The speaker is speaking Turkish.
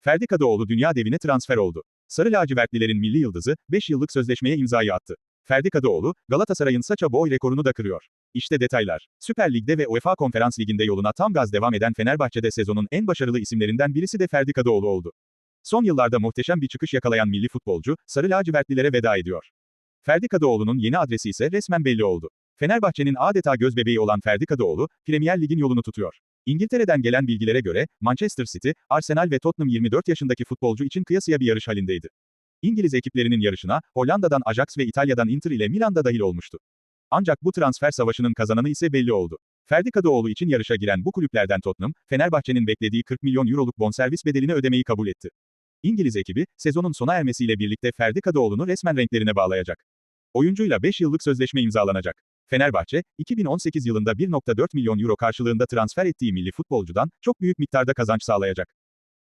Ferdi Kadıoğlu dünya devine transfer oldu. Sarı lacivertlilerin milli yıldızı, 5 yıllık sözleşmeye imzayı attı. Ferdi Kadıoğlu, Galatasaray'ın saça boy rekorunu da kırıyor. İşte detaylar. Süper Lig'de ve UEFA Konferans Ligi'nde yoluna tam gaz devam eden Fenerbahçe'de sezonun en başarılı isimlerinden birisi de Ferdi Kadıoğlu oldu. Son yıllarda muhteşem bir çıkış yakalayan milli futbolcu, Sarı lacivertlilere veda ediyor. Ferdi Kadıoğlu'nun yeni adresi ise resmen belli oldu. Fenerbahçe'nin adeta gözbebeği olan Ferdi Kadıoğlu, Premier Lig'in yolunu tutuyor. İngiltere'den gelen bilgilere göre, Manchester City, Arsenal ve Tottenham 24 yaşındaki futbolcu için kıyasıya bir yarış halindeydi. İngiliz ekiplerinin yarışına, Hollanda'dan Ajax ve İtalya'dan Inter ile Milan'da dahil olmuştu. Ancak bu transfer savaşının kazananı ise belli oldu. Ferdi Kadıoğlu için yarışa giren bu kulüplerden Tottenham, Fenerbahçe'nin beklediği 40 milyon euroluk bonservis bedelini ödemeyi kabul etti. İngiliz ekibi, sezonun sona ermesiyle birlikte Ferdi Kadıoğlu'nu resmen renklerine bağlayacak. Oyuncuyla 5 yıllık sözleşme imzalanacak. Fenerbahçe, 2018 yılında 1.4 milyon euro karşılığında transfer ettiği milli futbolcudan çok büyük miktarda kazanç sağlayacak.